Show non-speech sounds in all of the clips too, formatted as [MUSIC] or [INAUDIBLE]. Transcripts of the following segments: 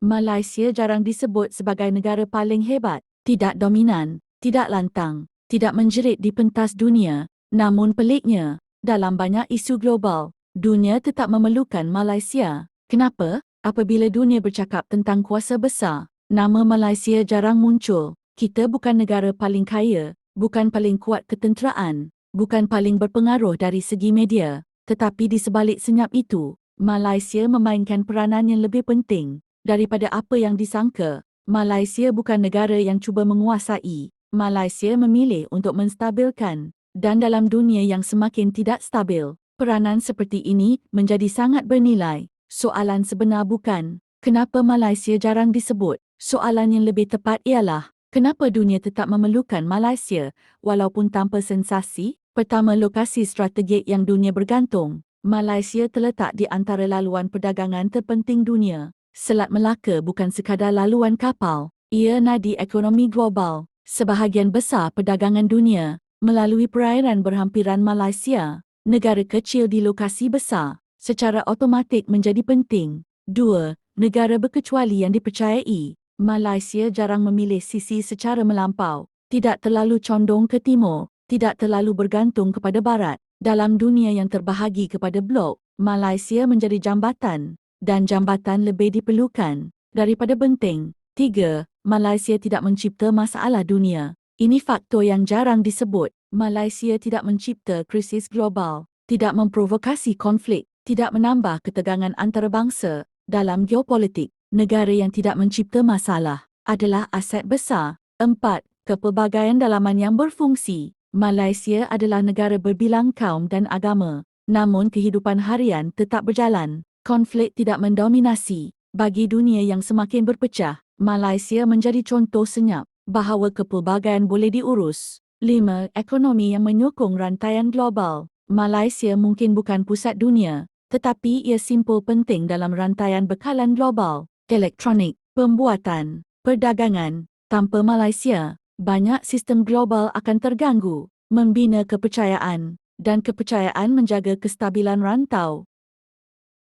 Malaysia jarang disebut sebagai negara paling hebat, tidak dominan, tidak lantang, tidak menjerit di pentas dunia. Namun peliknya, dalam banyak isu global, dunia tetap memerlukan Malaysia. Kenapa? Apabila dunia bercakap tentang kuasa besar, nama Malaysia jarang muncul. Kita bukan negara paling kaya, bukan paling kuat ketenteraan, bukan paling berpengaruh dari segi media, tetapi di sebalik senyap itu, Malaysia memainkan peranan yang lebih penting daripada apa yang disangka. Malaysia bukan negara yang cuba menguasai. Malaysia memilih untuk menstabilkan dan dalam dunia yang semakin tidak stabil, peranan seperti ini menjadi sangat bernilai. Soalan sebenar bukan, kenapa Malaysia jarang disebut? Soalan yang lebih tepat ialah, kenapa dunia tetap memerlukan Malaysia walaupun tanpa sensasi? Pertama, lokasi strategik yang dunia bergantung. Malaysia terletak di antara laluan perdagangan terpenting dunia. Selat Melaka bukan sekadar laluan kapal, ia nadi ekonomi global. Sebahagian besar perdagangan dunia melalui perairan berhampiran Malaysia, negara kecil di lokasi besar, secara automatik menjadi penting. Dua, negara berkecuali yang dipercayai. Malaysia jarang memilih sisi secara melampau, tidak terlalu condong ke timur, tidak terlalu bergantung kepada barat. Dalam dunia yang terbahagi kepada blok, Malaysia menjadi jambatan dan jambatan lebih diperlukan daripada benteng. Tiga, Malaysia tidak mencipta masalah dunia. Ini faktor yang jarang disebut. Malaysia tidak mencipta krisis global, tidak memprovokasi konflik, tidak menambah ketegangan antarabangsa dalam geopolitik. Negara yang tidak mencipta masalah adalah aset besar. Empat, kepelbagaian dalaman yang berfungsi. Malaysia adalah negara berbilang kaum dan agama, namun kehidupan harian tetap berjalan konflik tidak mendominasi. Bagi dunia yang semakin berpecah, Malaysia menjadi contoh senyap bahawa kepelbagaian boleh diurus. 5. Ekonomi yang menyokong rantaian global. Malaysia mungkin bukan pusat dunia, tetapi ia simpul penting dalam rantaian bekalan global, elektronik, pembuatan, perdagangan. Tanpa Malaysia, banyak sistem global akan terganggu, membina kepercayaan dan kepercayaan menjaga kestabilan rantau.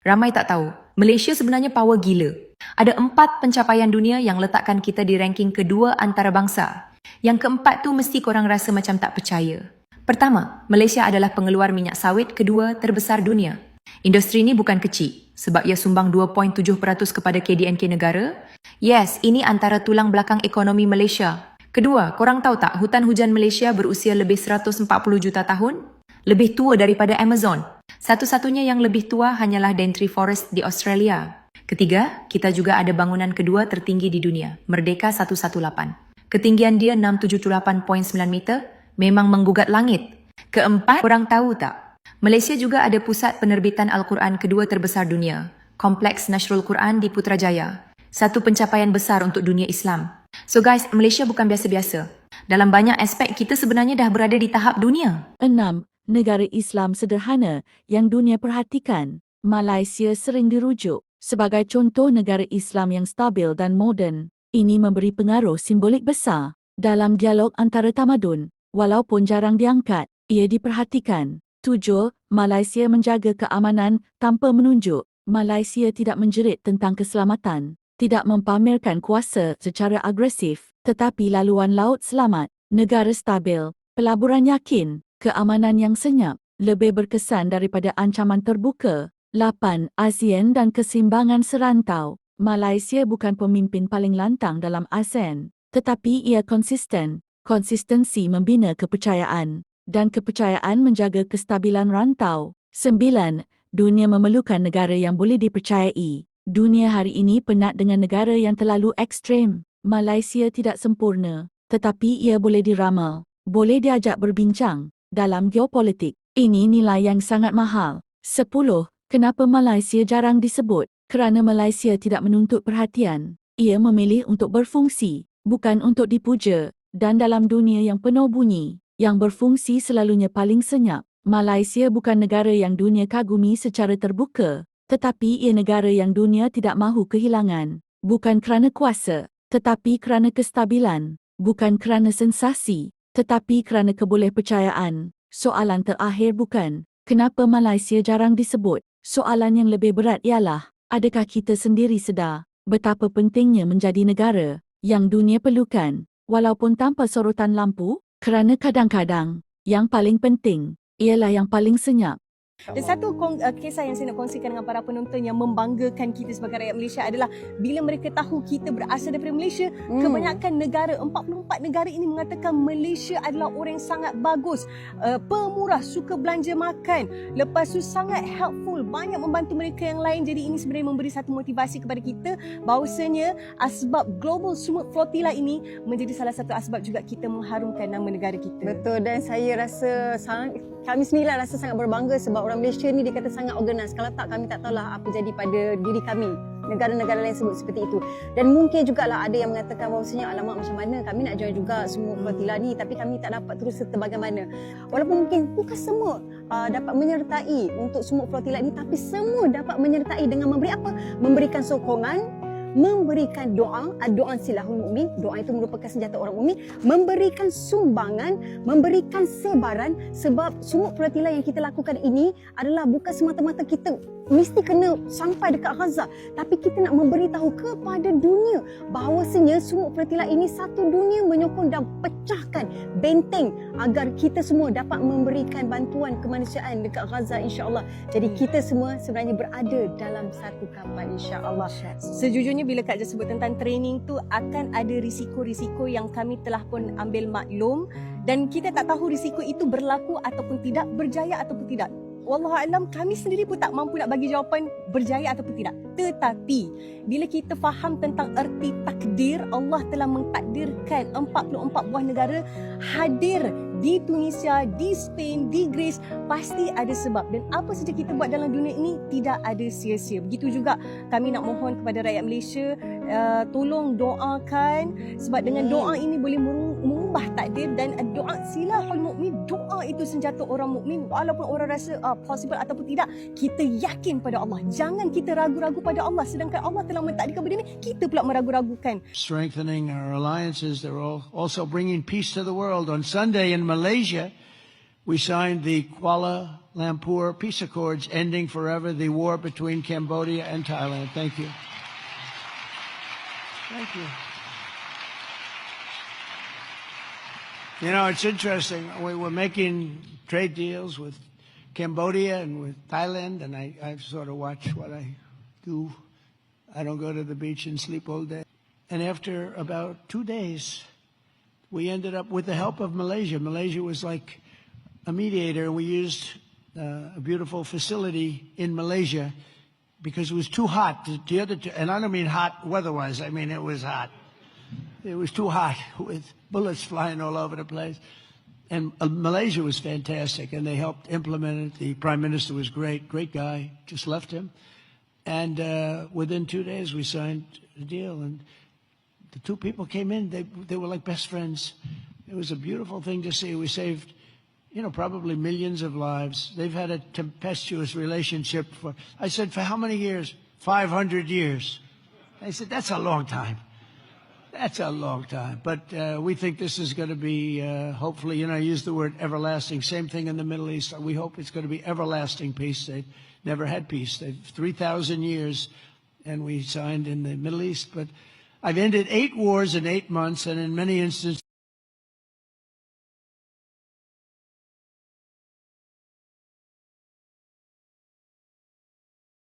Ramai tak tahu, Malaysia sebenarnya power gila. Ada empat pencapaian dunia yang letakkan kita di ranking kedua antarabangsa. Yang keempat tu mesti korang rasa macam tak percaya. Pertama, Malaysia adalah pengeluar minyak sawit kedua terbesar dunia. Industri ini bukan kecil sebab ia sumbang 2.7% kepada KDNK negara. Yes, ini antara tulang belakang ekonomi Malaysia. Kedua, korang tahu tak hutan hujan Malaysia berusia lebih 140 juta tahun? Lebih tua daripada Amazon. Satu-satunya yang lebih tua hanyalah Daintree Forest di Australia. Ketiga, kita juga ada bangunan kedua tertinggi di dunia, Merdeka 118. Ketinggian dia 678.9 meter, memang menggugat langit. Keempat, korang tahu tak? Malaysia juga ada pusat penerbitan Al-Quran kedua terbesar dunia, Kompleks Nasrul Quran di Putrajaya. Satu pencapaian besar untuk dunia Islam. So guys, Malaysia bukan biasa-biasa. Dalam banyak aspek, kita sebenarnya dah berada di tahap dunia. Enam, negara Islam sederhana yang dunia perhatikan. Malaysia sering dirujuk sebagai contoh negara Islam yang stabil dan moden. Ini memberi pengaruh simbolik besar dalam dialog antara tamadun. Walaupun jarang diangkat, ia diperhatikan. Tujuh, Malaysia menjaga keamanan tanpa menunjuk. Malaysia tidak menjerit tentang keselamatan, tidak mempamerkan kuasa secara agresif, tetapi laluan laut selamat, negara stabil, pelaburan yakin, keamanan yang senyap lebih berkesan daripada ancaman terbuka. 8. ASEAN dan kesimbangan serantau. Malaysia bukan pemimpin paling lantang dalam ASEAN, tetapi ia konsisten. Konsistensi membina kepercayaan dan kepercayaan menjaga kestabilan rantau. 9. Dunia memerlukan negara yang boleh dipercayai. Dunia hari ini penat dengan negara yang terlalu ekstrem. Malaysia tidak sempurna, tetapi ia boleh diramal, boleh diajak berbincang dalam geopolitik. Ini nilai yang sangat mahal. 10. Kenapa Malaysia jarang disebut? Kerana Malaysia tidak menuntut perhatian. Ia memilih untuk berfungsi, bukan untuk dipuja. Dan dalam dunia yang penuh bunyi, yang berfungsi selalunya paling senyap, Malaysia bukan negara yang dunia kagumi secara terbuka, tetapi ia negara yang dunia tidak mahu kehilangan. Bukan kerana kuasa, tetapi kerana kestabilan. Bukan kerana sensasi, tetapi kerana kebolehpercayaan, soalan terakhir bukan, kenapa Malaysia jarang disebut? Soalan yang lebih berat ialah, adakah kita sendiri sedar betapa pentingnya menjadi negara yang dunia perlukan, walaupun tanpa sorotan lampu, kerana kadang-kadang yang paling penting ialah yang paling senyap. Dan satu uh, kisah yang saya nak kongsikan dengan para penonton yang membanggakan kita sebagai rakyat Malaysia adalah bila mereka tahu kita berasal daripada Malaysia, Hmm. kebanyakan negara, 44 negara ini mengatakan Malaysia adalah orang yang sangat bagus, uh, pemurah, suka belanja makan, lepas tu sangat helpful, banyak membantu mereka yang lain. Jadi ini sebenarnya memberi satu motivasi kepada kita bahawasanya asbab Global Sumut Flotilla ini menjadi salah satu asbab juga kita mengharumkan nama negara kita. Betul dan saya rasa sangat kami sendirilah rasa sangat berbangga sebab orang Malaysia ni dia kata sangat organize. Kalau tak kami tak tahulah apa jadi pada diri kami. Negara-negara lain sebut seperti itu. Dan mungkin jugalah ada yang mengatakan bahawasanya alamak macam mana kami nak join juga semua flotilla ni tapi kami tak dapat terus serta bagaimana. Walaupun mungkin bukan semua uh, dapat menyertai untuk semua flotilla ni tapi semua dapat menyertai dengan memberi apa? Memberikan sokongan memberikan doa, doa silahul mukmin, doa itu merupakan senjata orang mukmin, memberikan sumbangan, memberikan sebaran sebab semua perhatian yang kita lakukan ini adalah bukan semata-mata kita mesti kena sampai dekat Gaza, tapi kita nak memberitahu kepada dunia bahawasanya semua perhatian ini satu dunia menyokong dan pecahkan benteng agar kita semua dapat memberikan bantuan kemanusiaan dekat Gaza insya-Allah. Jadi kita semua sebenarnya berada dalam satu kapal insya-Allah. Sejujurnya bila Kak Jah sebut tentang training tu akan ada risiko-risiko yang kami telah pun ambil maklum dan kita tak tahu risiko itu berlaku ataupun tidak, berjaya ataupun tidak. Wallahu alam kami sendiri pun tak mampu nak bagi jawapan berjaya ataupun tidak. Tetapi bila kita faham tentang erti takdir, Allah telah mentakdirkan 44 buah negara hadir di Tunisia, di Spain, di Greece pasti ada sebab dan apa saja kita buat dalam dunia ini tidak ada sia-sia. Begitu juga kami nak mohon kepada rakyat Malaysia uh, tolong doakan sebab dengan doa ini boleh mengubah takdir dan uh, doa silahul mukmin doa itu senjata orang mukmin walaupun orang rasa uh, possible ataupun tidak kita yakin pada Allah jangan kita ragu-ragu pada Allah sedangkan Allah telah mentakdirkan benda ni kita pula meragu-ragukan strengthening our alliances. They're all also bringing peace to the world. On Sunday in Malaysia, we signed the Kuala Lumpur Peace Accords, ending forever the war between Cambodia and Thailand. Thank you. Thank you. You know, it's interesting. We were making trade deals with Cambodia and with Thailand, and I, I sort of watch what I do. I don't go to the beach and sleep all day. And after about two days, we ended up with the help of Malaysia. Malaysia was like a mediator, and we used uh, a beautiful facility in Malaysia because it was too hot. The, the other two, and I don't mean hot weather-wise. I mean it was hot. It was too hot [LAUGHS] with bullets flying all over the place. And uh, Malaysia was fantastic, and they helped implement it. The prime minister was great, great guy. Just left him, and uh, within two days we signed the deal. And the two people came in; they they were like best friends. It was a beautiful thing to see. We saved, you know, probably millions of lives. They've had a tempestuous relationship for. I said, for how many years? Five hundred years. They said that's a long time. That's a long time. But uh, we think this is going to be, uh, hopefully, you know, I use the word everlasting. Same thing in the Middle East. We hope it's going to be everlasting peace. They've never had peace. They've 3,000 years, and we signed in the Middle East. But I've ended eight wars in eight months, and in many instances,